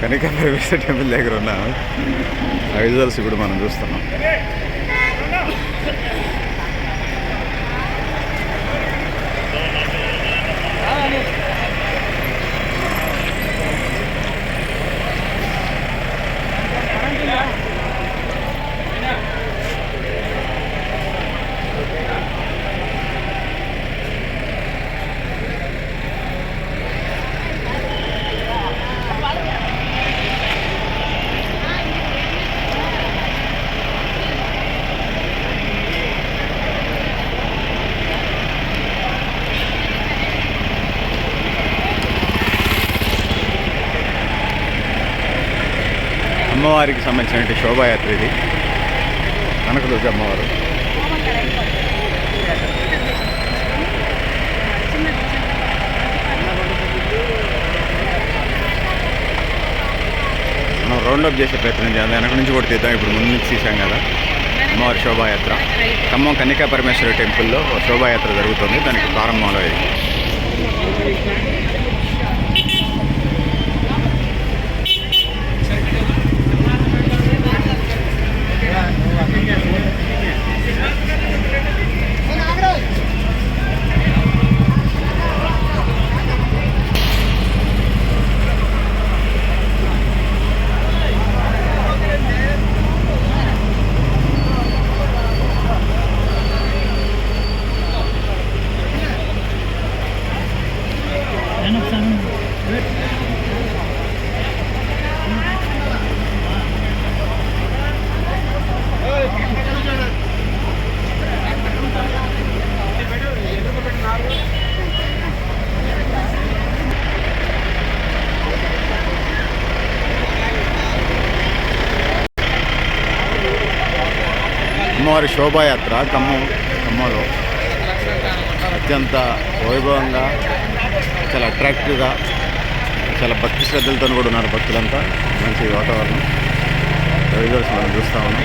కనిక పరమేశ్వర temple దగ్గర ఉన్న ఆ విజువల్స్ ఇప్పుడు మనం చూస్తున్నాం. అమ్మవారికి సంబంధించిన శోభాయాత్ర ఇది. కనకదుర్గ అమ్మవారు. మనం రౌండప్ చేసే ప్రయత్నం చేయాలి వెనక నుంచి కూడా తీద్దాం. ఇప్పుడు ముందు నుంచి తీసాం కదా. అమ్మవారి శోభాయాత్ర. ఖమ్మం కన్నికా పరమేశ్వర టెంపుల్లో శోభాయాత్ర జరుగుతుంది. దానికి ప్రారంభంలో ఇది. అమ్మవారి శోభాయాత్ర ఖమ్మం ఖమ్మంలో. అత్యంత వైభవంగా చాలా అట్రాక్టివ్గా చాలా భక్తి శ్రద్ధలతో కూడా ఉన్నారు భక్తులంతా. మంచి వాతావరణం. రవిదర్శనం చూస్తూ ఉన్నాం.